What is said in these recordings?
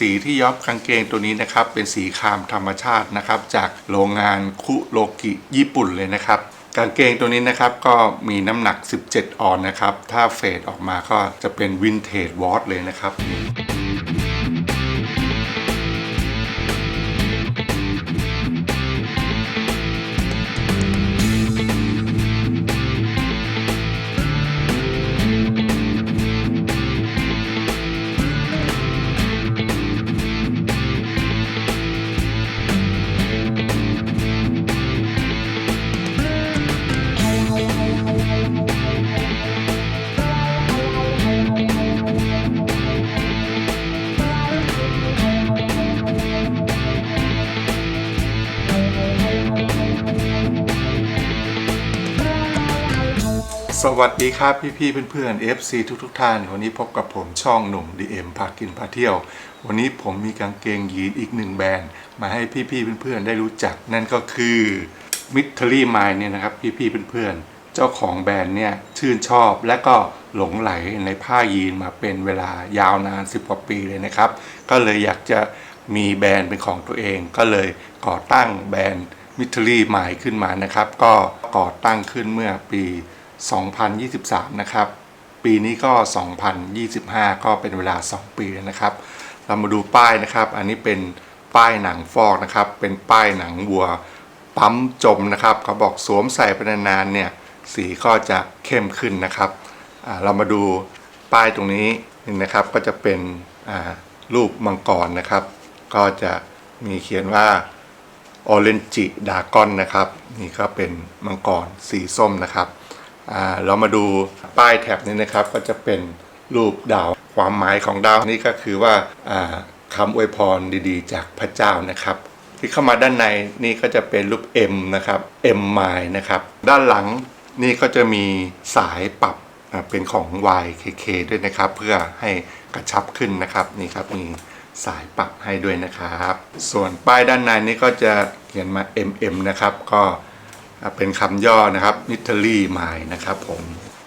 สีที่ย้อมกางเกงตัวนี้นะครับ เป็นสีครามธรรมชาตินะครับ จากโรงงานคุโรกิญี่ปุ่นเลยนะครับ กางเกงตัวนี้นะครับก็มีน้ำหนัก 17 ออนนะครับ ถ้าเฟดออกมาก็จะเป็นวินเทจวอตเลยนะครับ สวัสดีครับพี่พี่เพื่อนๆ FC ทุกทุกท่าน วันนี้พบกับผมช่องหนุ่ม DM พากินพาเที่ยว วันนี้ผมมีกางเกงยีนอีกหนึ่งแบรนด์ มาให้พี่พี่เพื่อนๆ ได้รู้จัก นั่นก็คือ m i t e r y Mind เนี่ยนะครับพี่พี่เพื่อนๆ เจ้าของแบรนด์เนี่ยชื่นชอบและก็หลงไหลในผ้ายีนมาเป็นเวลายาวนาน 10 กว่าปีเลยนะครับ ก็เลยอยากจะมีแบรนด์เป็นของตัวเอง ก็เลยก่อตั้งแบรนด์มิทรีหมายขึ้นมานะครับ ก็ก่อตั้งขึ้นเมื่อปี 2023 นะครับ ปีนี้ก็ 2025 ก็เป็นเวลา 2 ปีแล้วนะครับ เรามาดูป้ายนะครับ อันนี้เป็นป้ายหนังฟอกนะครับ เป็นป้ายหนังวัวปั๊มจมนะครับ เขาบอกสวมใส่ไปนานๆเนี่ยสีก็จะเข้มขึ้นนะครับเรามาดูป้ายตรงนี้นี่นะครับก็จะเป็นรูปมังกรนะครับ ก็จะมีเขียนว่าออเรนจิดากอนนะครับ นี่ก็เป็นมังกรสีส้มนะครับ เรามาดูป้ายแถบนี้นะครับ ก็จะเป็นรูปดาว ความหมายของดาวนี่ก็คือว่าคำอวยพรดีๆ จากพระเจ้านะครับ ที่เข้ามาด้านในนี่ก็จะเป็นรูป M นะครับ M ไมล์นะครับ ด้านหลังนี่ก็จะมีสายปรับเป็นของ YKK ด้วยนะครับ เพื่อให้กระชับขึ้นนะครับนี่ครับมีสายปรับให้ด้วยนะครับ ส่วนป้ายด้านในนี่ก็จะเขียนมา MM นะครับ ก็ เป็นคำย่อนะครับ n i t a l y m i นะครับผม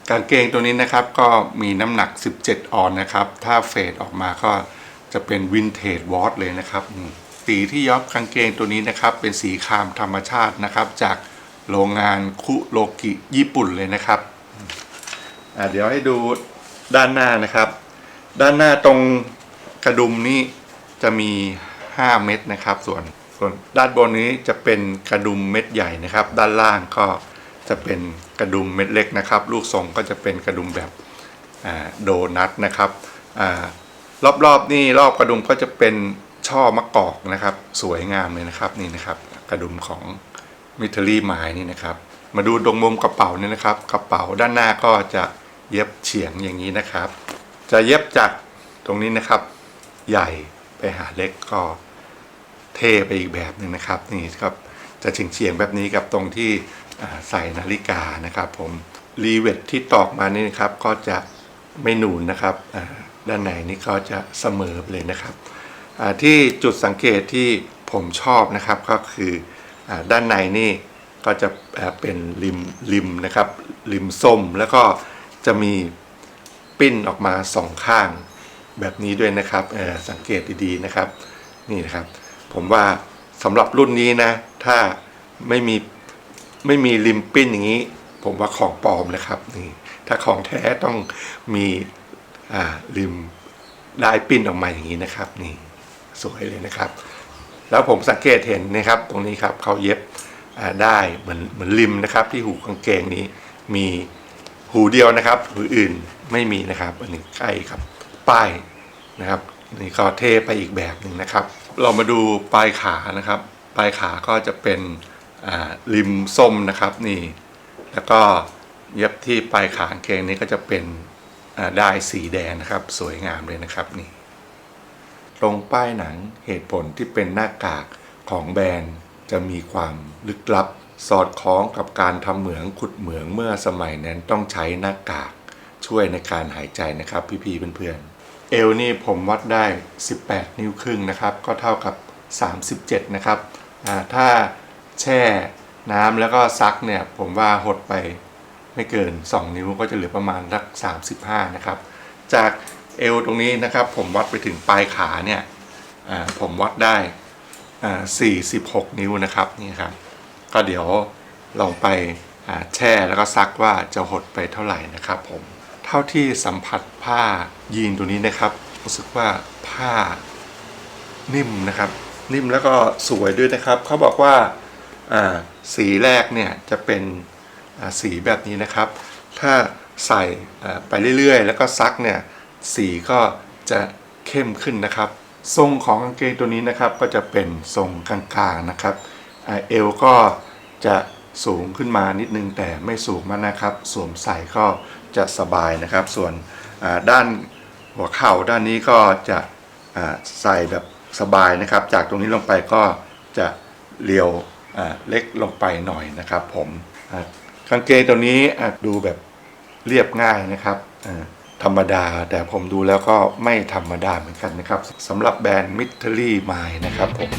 กางเกงตัวนี้นะครับก็มีน้ำหนัก 17 ออนนะครับ ถ้าเฟดออกมาก็จะเป็นวินเทจวอตเลยนะครับสีที่ย้อมกางเกงตัวนี้นะครับ เป็นสีครามธรรมชาตินะครับ จากโรงงานคุโรกิญี่ปุ่นเลยนะครับเดี๋ยวให้ดูด้านหน้านะครับ ด้านหน้าตรงกระดุมนี้จะมี 5 เม็ดนะครับ ส่วน ส่วนด้านบนนี้จะเป็นกระดุมเม็ดใหญ่นะครับ ด้านล่างก็จะเป็นกระดุมเม็ดเล็กนะครับ ลูกทรงก็จะเป็นกระดุมแบบโดนัทนะครับอารอบๆนี่รอบกระดุมก็จะเป็นช่อมะกอกนะครับ สวยงามเลยนะครับนี่นะครับ กระดุมของมิทรีไม้นี่นะครับ มาดูตรงมุมกระเป๋านี่นะครับ กระเป๋าด้านหน้าก็จะเย็บเฉียงอย่างนี้นะครับ จะเย็บจากตรงนี้นะครับ ใหญ่ไปหาเล็กก็ เท่ไปอีกแบบหนึ่งนะครับนี่ครับจะเฉียงเฉียงๆแบบนี้กับตรงที่ใส่นาฬิกานะครับ ผมรีเวทที่ตอกมานี่นะครับก็จะไม่หนูนนะครับด้านในนี่ก็จะเสมอไปเลยนะครับที่จุดสังเกตที่ผมชอบนะครับก็คืออด้านในนี่ก็จะเป็นริมริมนะครับริมส้มแล้วก็จะมีปิ้นออกมาสองข้างแบบนี้ด้วยนะครับสังเกตดีๆนะครับนี่นะครับ ผมว่าสำหรับรุ่นนี้นะ ถ้าไม่มีไม่มีริมปิ้นอย่างนี้ ผมว่าของปลอมนะครับนี่ถ้าของแท้ต้องมีอ่าริมได้ปิ้นออกมาอย่างนี้นะครับ นี่สวยเลยนะครับ แล้วผมสังเกตเห็นนะครับ ตรงนี้ครับเขาเย็บอ่าได้เหมือนเหมือนริมนะครับ ที่หูกางเกงนี้มีหูเดียวนะครับหูอื่นไม่มีนะครับ อันนี้ใกล้ครับ ป้ายนะครับนี่ก็เท่ไปอีกแบบหนึ่งนะครับ เรามาดูปลายขานะครับ ปลายขาก็จะเป็นริมส้มนะครับนี่ แล้วก็เย็บที่ปลายขาเกงนี้ก็จะเป็นได้ายสีแดงนะครับ สวยงามเลยนะครับนี่ตรงป้ายหนังเหตุผลที่เป็นหน้ากากของแบรนด์จะมีความลึกลับ สอดคล้องกับการทำเหมืองขุดเหมืองเมื่อสมัยนั้นต้องใช้หน้ากากช่วยในการหายใจนะครับ พี่ๆเพื่อนๆ เอวนี่ผมวัดได้ 18 นิ้วครึ่งนะครับ ก็เท่ากับ 37 นะครับถ้าแช่น้ำแล้วก็ซักเนี่ย ผมว่าหดไปไม่เกิน 2 นิ้วก็จะเหลือประมาณสัก 35 นะครับ จากเอวตรงนี้นะครับ ผมวัดไปถึงปลายขาเนี่ยผมวัดได้อ่า46 นิ้วนะครับนี่ครับ ก็เดี๋ยวลองไปแช่แล้วก็ซักว่าจะหดไปเท่าไหร่นะครับผม เท่าที่สัมผัสผ้ายีนตัวนี้นะครับ รู้สึกว่าผ้านิ่มนะครับ นิ่มแล้วก็สวยด้วยนะครับ เขาบอกว่าสีแรกเนี่ยจะเป็นสีแบบนี้นะครับ ถ้าใส่ไปเรื่อยๆ แล้วก็ซักเนี่ยสีก็จะเข้มขึ้นนะครับ ทรงของกางเกงตัวนี้นะครับก็จะเป็นทรงกลางๆนะครับเอวก็จะ สูงขึ้นมานิดนึงแต่ไม่สูงมากนะครับ สวมใส่ก็จะสบายนะครับ ส่วนด้านหัวเข่าด้านนี้ก็จะใส่แบบสบายนะครับ จากตรงนี้ลงไปก็จะเรียวเล็กลงไปหน่อยนะครับผมอ่ากางเกงตัวนี้ดูแบบเรียบง่ายนะครับธรรมดาแต่ผมดูแล้วก็ไม่ธรรมดาเหมือนกันนะครับสำหรับแบรนด์มิทเทอรี่ไมนะครับผม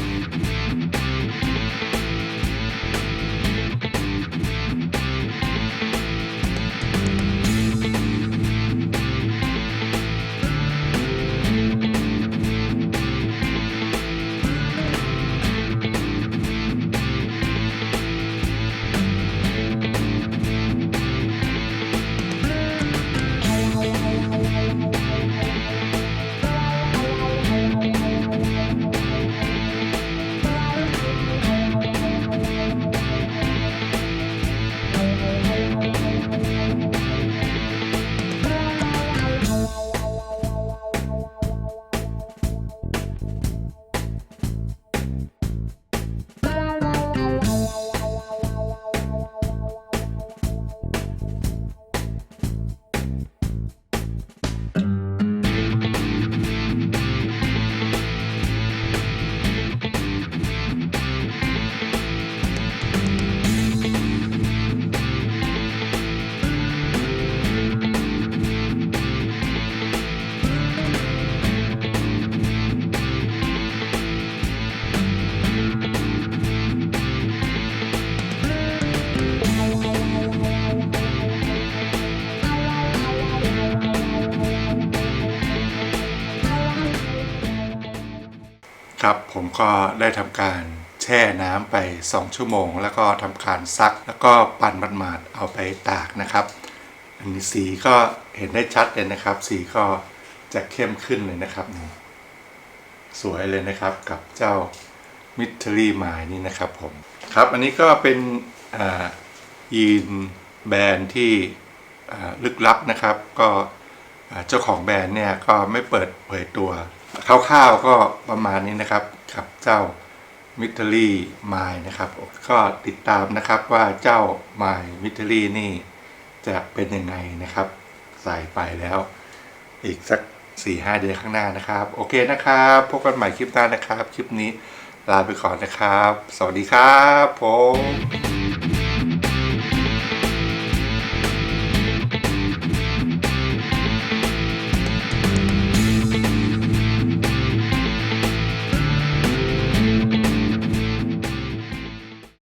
ครับผมก็ได้ทำการแช่น้ำไป 2 ชั่วโมง แล้วก็ทำการซัก แล้วก็ปั่นมันมาดๆเอาไปตากนะครับอันนี้สีก็เห็นได้ชัดเลยนะครับ สีก็จะเข้มขึ้นเลยนะครับนี่สวยเลยนะครับกับเจ้ามิทรี่ไมนี่นะครับผมครับอันนี้ก็เป็นยีนแบรนด์ที่ลึกลับนะครับ ก็เจ้าของแบรนด์เนี่ยก็ไม่เปิดเผยตัว คร่าวๆก็ประมาณนี้นะครับกับเจ้ามิทเทอรี่ไมนะครับ ก็ติดตามนะครับว่าเจ้าไมมิทเทอรี่นี่จะเป็นยังไงนะครับ ใส่ไปแล้ว อีกสัก4-5เดือนข้างหน้านะครับ โอเคนะครับพบกันใหม่คลิปหน้านะครับ คลิปนี้ลาไปก่อนนะครับ สวัสดีครับผม